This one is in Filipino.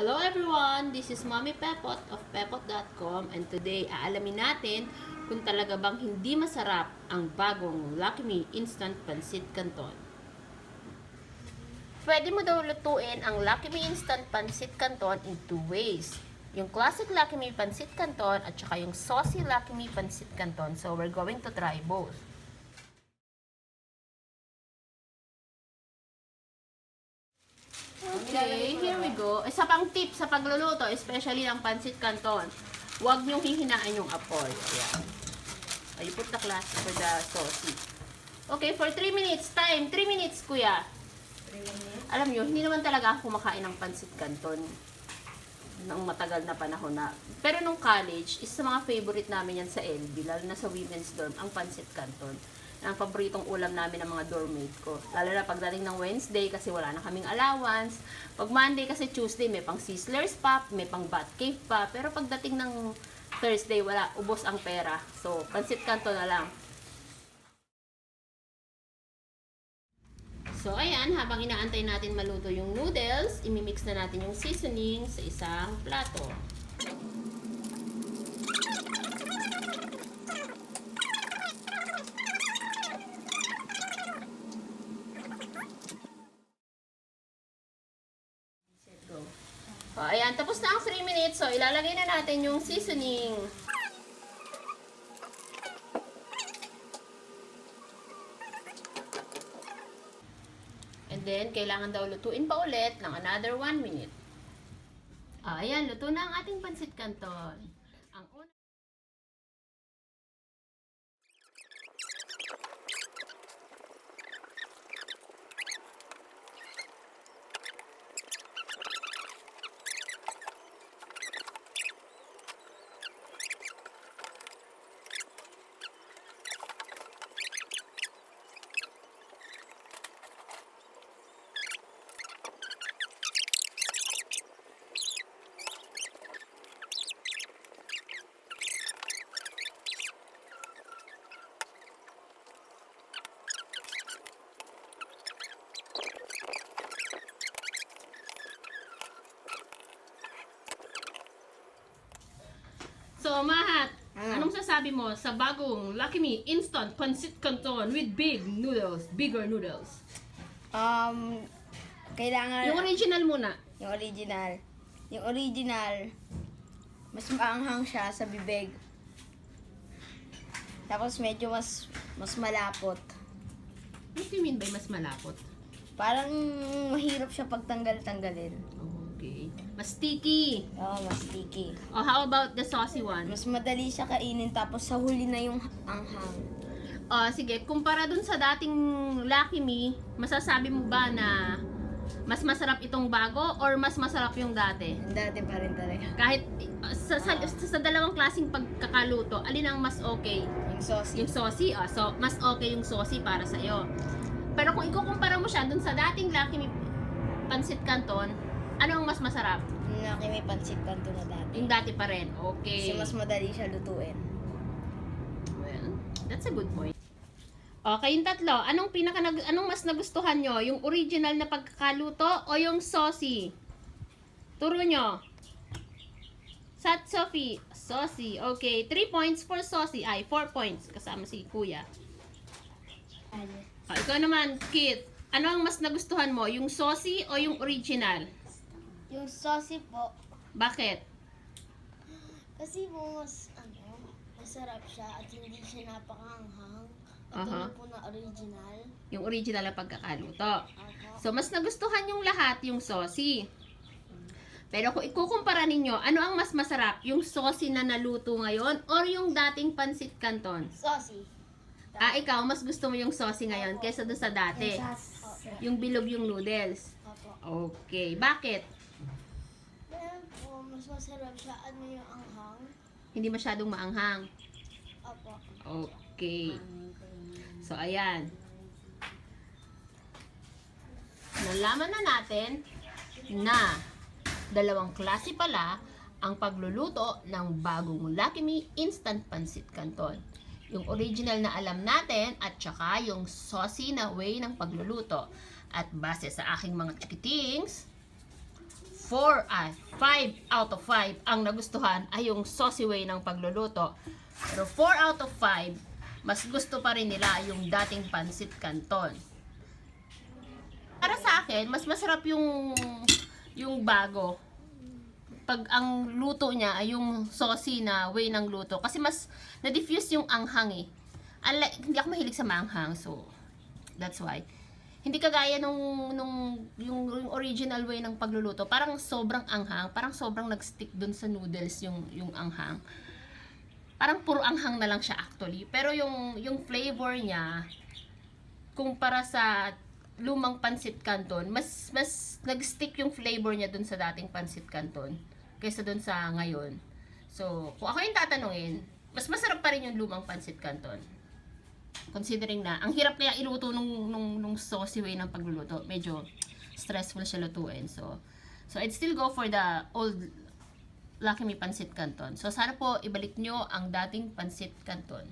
Hello everyone! This is Mommy Pepot of pepot.com and today aalamin natin kung talaga bang hindi masarap ang bagong Lucky Me Instant Pancit Canton. Pwede mo daw lutuin ang Lucky Me Instant Pancit Canton in two ways. Yung classic Lucky Me Pancit Canton at saka yung saucy Lucky Me Pancit Canton. So we're going to try both. Okay, here we go. Isa pang tip sa pagluluto, especially ng pancit canton. Huwag niyong hihinain yung apoy. Ayan. You put the glass for the saucy. Okay, for 3 minutes time. 3 minutes, kuya. Alam niyo, hindi naman talaga ako kumakain ng pancit canton ng matagal na panahon na. Pero nung college, isa sa mga favorite namin yan sa LB, lalo na sa women's dorm, ang pancit canton. Ang paboritong ulam namin ng mga dormmate ko. Lalo na pagdating ng Wednesday kasi wala na kaming allowance. Pag Monday kasi Tuesday may pang Sizzlers pa, may pang Bat Cave pa. Pero pagdating ng Thursday wala, ubos ang pera. So, pancit canton na lang. So, ayan, habang inaantay natin maluto yung noodles, imimix na natin yung seasoning sa isang plato. O, ayan, tapos na ang 3 minutes. So, ilalagay na natin yung seasoning. And then, kailangan daw lutuin pa ulit ng another 1 minute. Ah, ayan, luto na ang ating pansit canton. So, Mahat, Ah. anong sasabi mo sa bagong Lucky Me Instant Pancit Canton with big noodles, bigger noodles? Um, kailangan... Yung original muna. Yung original. Yung original, mas maanghang siya sa bibig. Tapos medyo mas mas malapot. What do you mean by mas malapot? Parang mahirap siya pagtanggal-tanggalin. Okay. Mas sticky. Oo, mas sticky. Oh, how about the saucy one? Mas madali siya kainin tapos sa huli na yung anghang. Oh, sige, kumpara dun sa dating Lucky Me, masasabi mo ba na mas masarap itong bago or mas masarap yung dati? Dati pa rin talaga. Kahit uh, sa, sa, sa dalawang klaseng pagkakaluto, alin ang mas okay? Yung sauce. Yung saucy, ah, so mas okay yung saucy para sa iyo. Pero kung ikukumpara mo siya dun sa dating Lucky Me Pancit Canton, ano ang mas masarap? Yung laki may pansit kanto na dati. Yung dati pa rin. Kasi Okay. mas madali siya lutuin. Well, that's a good point. Okay, yung tatlo. Anong pinaka nag, anong mas nagustuhan nyo? Yung original na pagkakaluto o yung saucy? Turo nyo. Sat Sophie. Saucy. Okay. 3 points for saucy. Ay, 4 points. Kasama si kuya. O, ikaw naman, Kit. Ano ang mas nagustuhan mo? Yung saucy o yung original? Yung saucy po, Bakit? kasi po mas, ano, masarap siya at hindi siya napakanghang. Aha. Katulad po na original. Yung original na pagkakaluto. Ako. So, mas nagustuhan yung lahat, yung saucy. Pero kung ikukumpara ninyo, ano ang mas masarap? Yung saucy na naluto ngayon or yung dating pansit canton? Saucy. Ah, ikaw, mas gusto mo yung saucy ngayon kaysa doon sa dati. Opo. Yung bilog yung noodles. Opo. Okay. Bakit? Po, mas masarap siya may yung anghang. Hindi masyadong maanghang. Opo. Okay. So, ayan. Nalaman na natin na dalawang klase pala ang pagluluto ng bagong Lucky Me Instant Pancit Canton. Yung original na alam natin at saka yung saucy na way ng pagluluto. At base sa aking mga chikitings, 4 at 5 out of 5 ang nagustuhan ay yung saucy way ng pagluluto. Pero 4 out of 5, mas gusto pa rin nila yung dating pansit canton. Para sa akin, mas masarap yung yung bago. Pag ang luto niya ay yung saucy na way ng luto. Kasi mas na-diffuse yung anghang eh. Unlike, hindi ako mahilig sa maanghang, so that's why. Hindi kagaya nung, nung yung, yung original way ng pagluluto. Parang sobrang anghang. Parang sobrang nag-stick dun sa noodles yung, yung anghang. Parang puro anghang na lang siya actually. Pero yung, yung flavor niya, kumpara sa lumang pansit canton, mas mas nag-stick yung flavor niya dun sa dating pansit canton kaysa dun sa ngayon. So, kung ako yung tatanungin, mas masarap pa rin yung lumang pansit canton. Considering na, ang hirap kaya iluto nung, nung, nung saucy way ng pagluluto. Medyo stressful siya lutuin. So, so I'd still go for the old Lucky Me Pansit Canton. So, sana po ibalik nyo ang dating Pansit Canton.